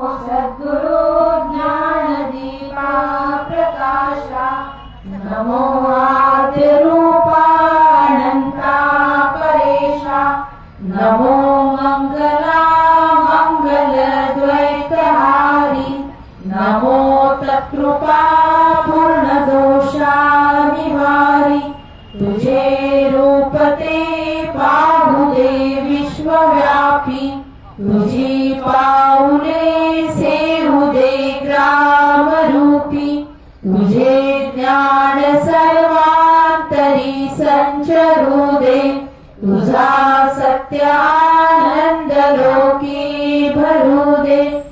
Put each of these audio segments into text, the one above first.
सद्गुरु ज्ञानदीपा प्रकाशा। नमो आदिरूपानन्ता परेशा। नमो donde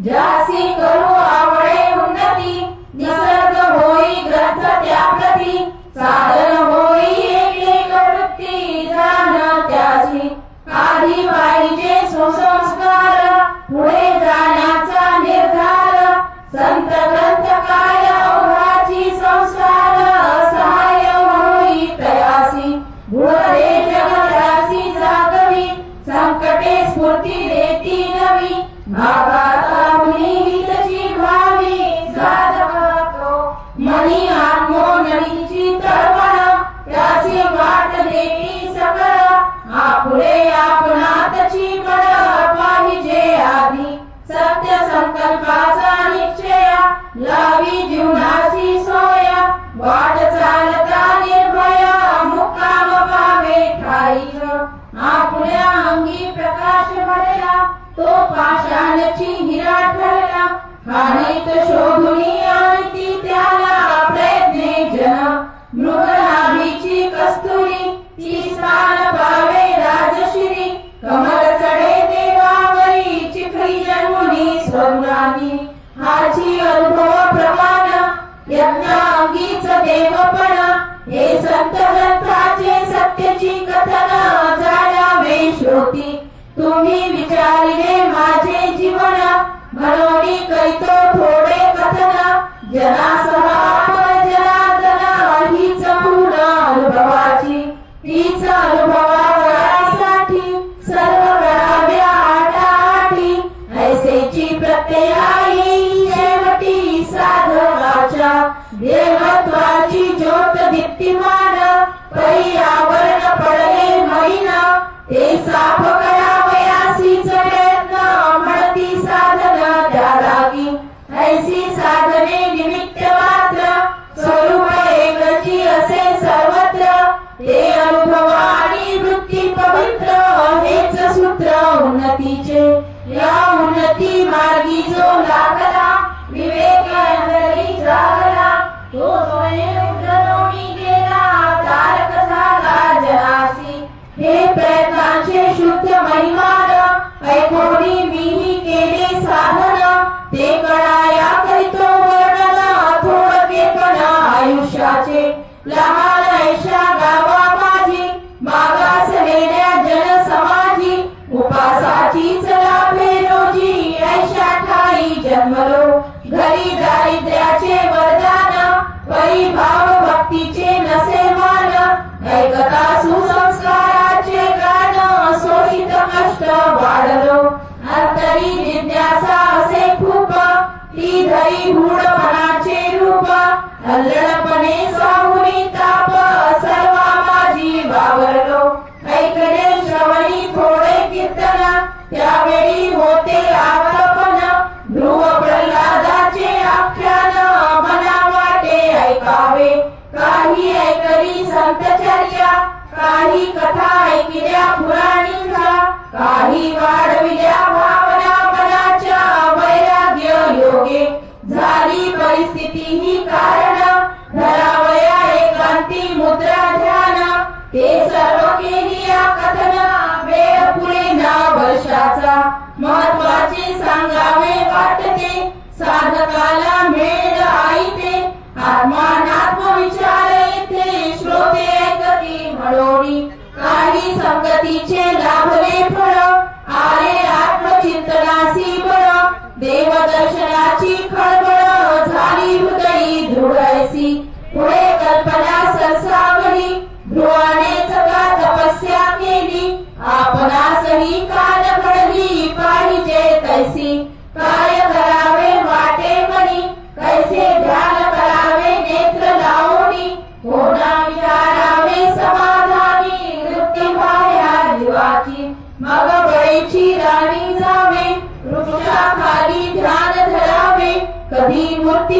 Já se म्हणून कैतो थोडे कथना जरा उन्नतीचे. या उन्नती मार्गी जो लागला विवेक अंतरी जागला. तो स्वयं गेला तारक झाला जरासी. हे प्रयत्नांचे शुद्ध महिमान ऐकोणी मी ऐकता सुसंस्काराचे गाणं सोडित कष्ट वाढलो. अंतरी जिज्ञासा असे खूप. ती धरी हुडपणाचे रूप. काही कथा ऐकल्या पुराणींचा. काही वाढविल्या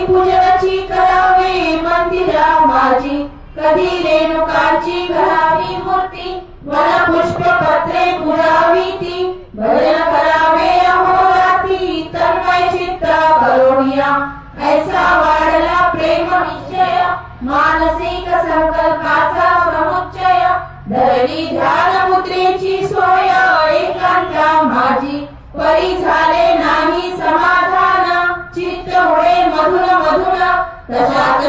पूजनाची करावे मंदिरा माझी कधी रेणुकाची घरावी मूर्ती मला पुष्प पत्रे पुरावी ती. भजन करावे अहोराती तन्मय चित्ता भरोडिया ऐसा वाढला प्रेम निश्चय मानसिक संकल्पाचा समुच्चय. धरली ध्यान मुद्रेची सोया एकांता माझी परी झाले 了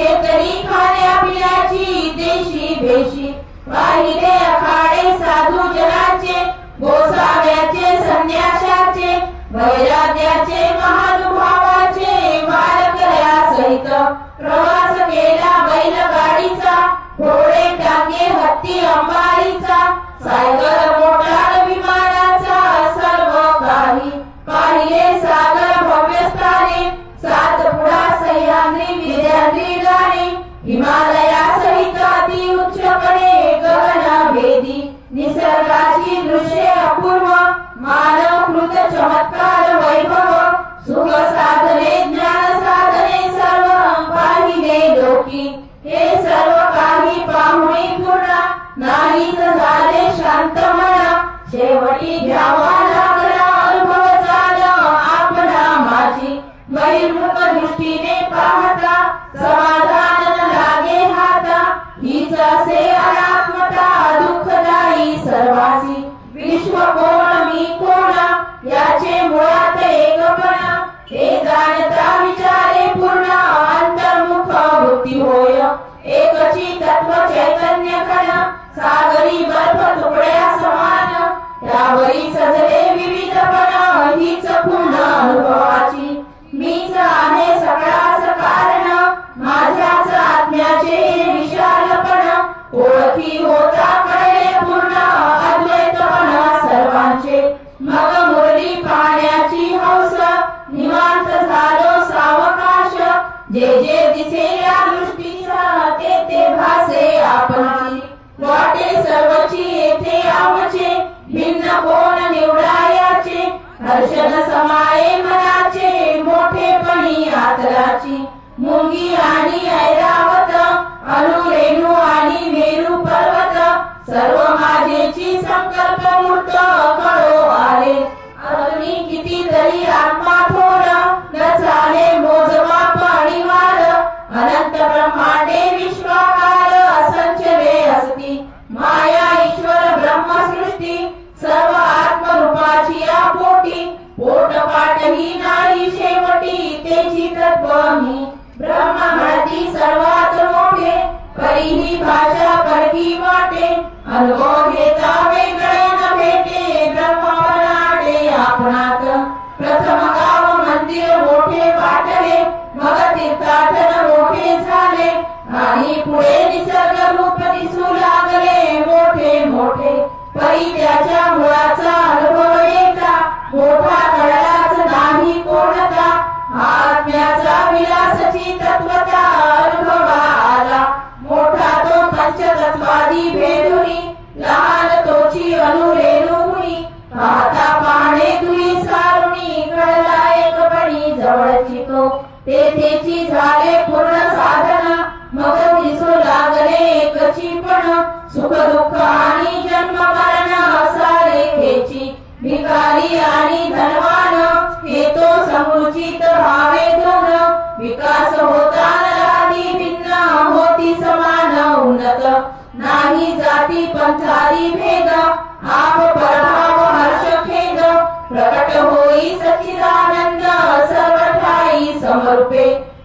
हे तरी खाण्या पिण्याची देशी भेशी. बाहेर ainda a tua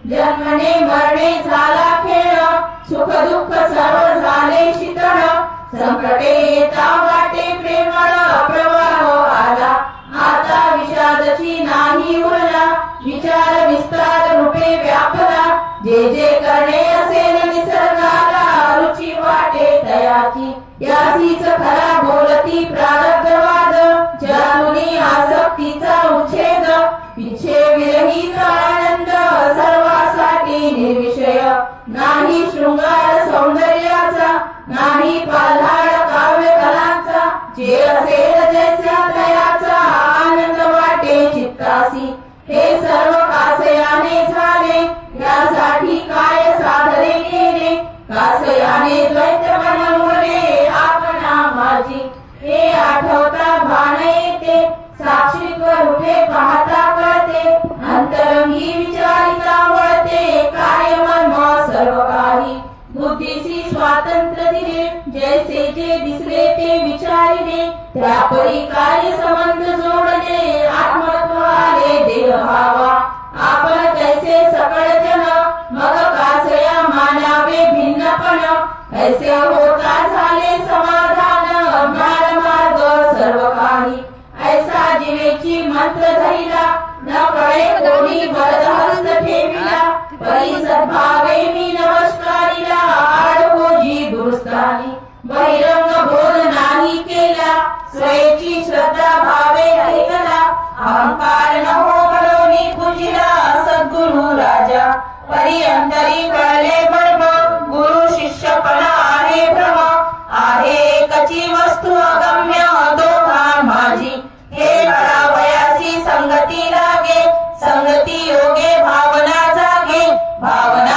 जन्मने मरणे झाला खेळ सुख दुःख सर्व झाले शितळ. संकटे येता वाटे प्रेमळ प्रवाह आला. आता विषादची नाही उरला. विचार विस्तार रूपे व्यापला. जे जे करणे असेल निसर्गाला रुची वाटे दयाची. यासीच खरा बोलती प्राण सौंदर्याचा नाही पाला देवेची मंत्र धरिला न कळे कोणी वरदहस्त ठेविला बरी सद्भावे मी नमस्कारिला आड होजी दुरस्थानी बहिरंग बोध नाही केला स्वयची श्रद्धा भावे ऐकला अहंकार न हो म्हणून पूजिला सद्गुरु राजा परी अंतरी कळले मर्म गुरु शिष्यपणा आहे भ्रम आहे एकची वस्तू अगम्य दोघा माझी हे मला वयासी संगती लागे संगती योगे भावना जागे भावना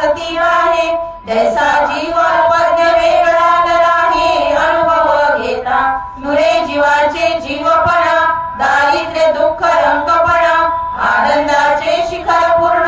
सती आहे. जैसा जीव अल्पज्ञ वेगळा नाही अनुभव घेता. मुळे जीवाचे जीवपणा दारिद्र्य दुःख रंगपणा आनंदाचे शिखर पूर्ण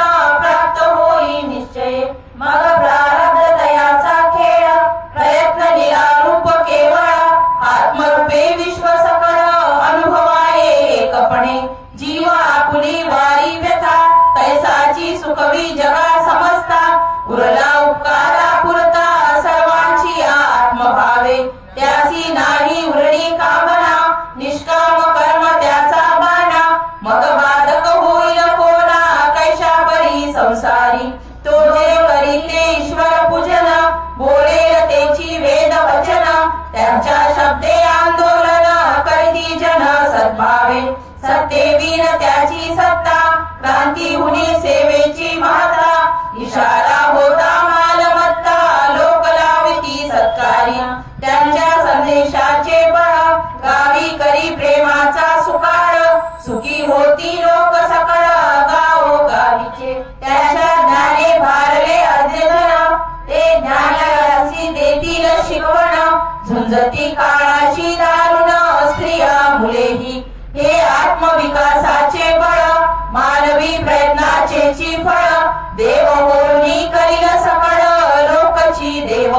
सद्भावे सत्तेवीन त्याची सत्ता क्रांती हुनी सेवेची माता इशारा होता मालमत्ता लोक लाविती सत्कार्य त्यांच्या संदेशाचे बळ गावी करी प्रेमाचा सुकाळ सुखी होती लोक सकळ गावो गावीचे त्याच्या ज्ञाने भारले अध्ययन. ते ज्ञाना ज्ञानासी देतील शिकवण. झुंजती काळाची दारुण स्त्रिया मुलेही. हे आत्मविकासाचे बळ मानवी प्रयत्नाचे ची फळ देव बोलणी करील सकळ लोकची देव.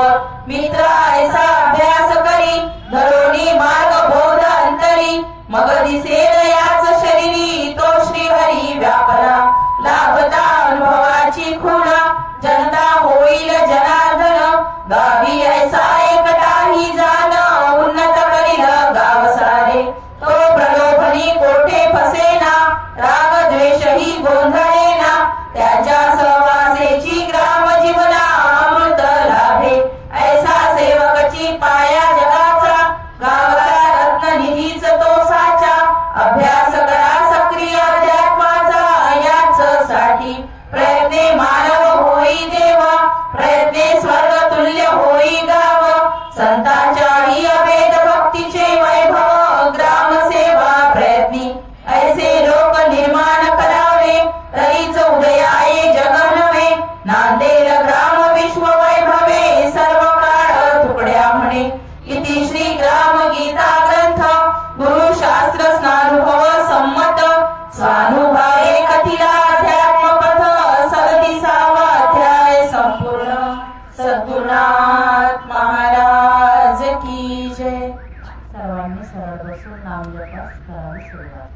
मित्र ऐसा अभ्यास करी. धरोणी मार्ग बोध अंतरी. मग दिसे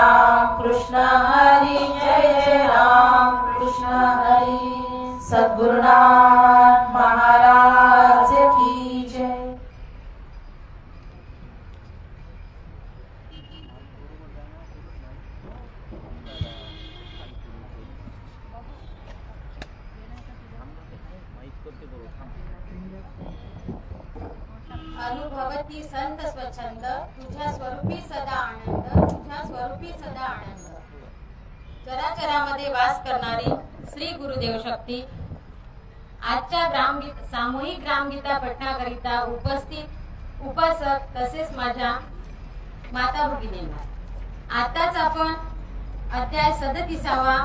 राम कृष्ण हरी जय जय राम कृष्ण हरी सद्गुरुनाथ महाराज की जय। अनुभवती संत स्वच्छंद तुझ्या स्वरूपी सदा आनंद। तुझ्या स्वरूपी सदा आनंद चराचरामध्ये वास करणारी श्री गुरुदेव शक्ती. आजच्या ग्रामगीत सामूहिक ग्रामगीता पठणाकरिता उपस्थित उपासक तसेच माझ्या माता भगिनींना. आताच आपण अध्याय सदतीसावा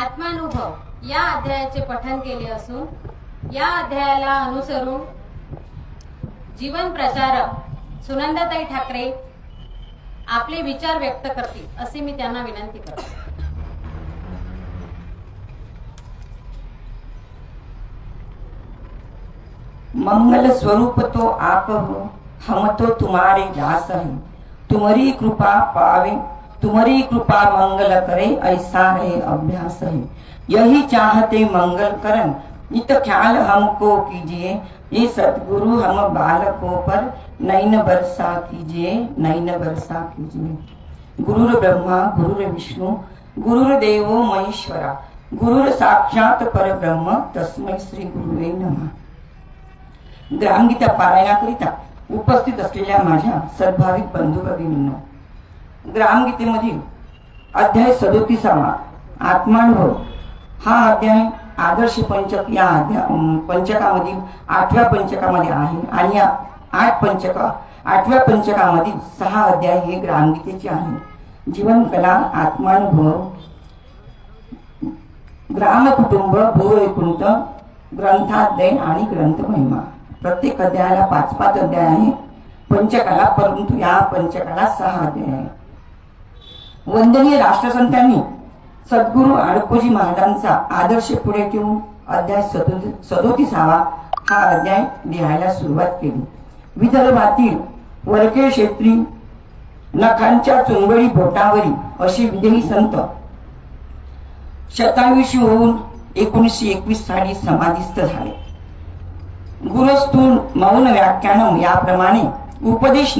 आत्मानुभव या अध्यायाचे पठन केले असून या अध्यायाला अनुसरून जीवन प्रचारक सुनंदाताई ठाकरे आपले विचार व्यक्त करतील असे मी त्यांना विनंती करते. मंगल स्वरूप तो आप हो हम तो तुम्हारे दास हैं। तुम्हारी कृपा पावे तुम्हारी कृपा मंगल करे ऐसा है अभ्यास है। यही चाहते मंगल करन इत ख्याल हमको कीजिए। ये सतगुरु हम बालकों पर नैन बरसा कीजिए नैन बरसा कीजिए गुरुर ब्रह्मा गुरुर विष्णू गुरुर देवो महेश्वरा। गुरुर साक्षात परब्रह्म तस्मै श्री गुरुवे नमः। ग्रामगीता पारायणाकरिता उपस्थित असलेल्या माझ्या सद्भाविक बंधू भगिनींनो ग्रामगीतेमधील अध्याय सदोतीसावा आत्मानुभव. हा अध्याय आदर्श पंचक या अध्या पंचकामधील आठव्या पंचकामध्ये आहे आणि आठ पंचक आठव्या पंचकामधील सहा अध्याय हे ग्रामगीतेचे आहे. जीवनकला आत्मानुभव ग्रामकुटुंब भूवैकुंठ ग्रंथाध्याय आणि ग्रंथ महिमा प्रत्येक अध्यायाला पाच पाच अध्याय आहे. पंचकाला परंतु या पंचकाला सहा अध्याय आहे. वंदनीय राष्ट्रसंतांनी सद्गुरू आडकोजी महाराजांचा आदर्श पुढे ठेवून अध्याय सदो सदोतीसावा हा अध्याय लिहायला सुरुवात केली. विदर्भातील वरके क्षेत्री नखांच्या चुंबळी बोटावरी असे विदेही संत. शतायुषी होऊन एकोणीसशे एकवीस साली समाधिस्थ झाले. गुरुस्तून मौन व्याख्यानम याप्रमाणे उपदेश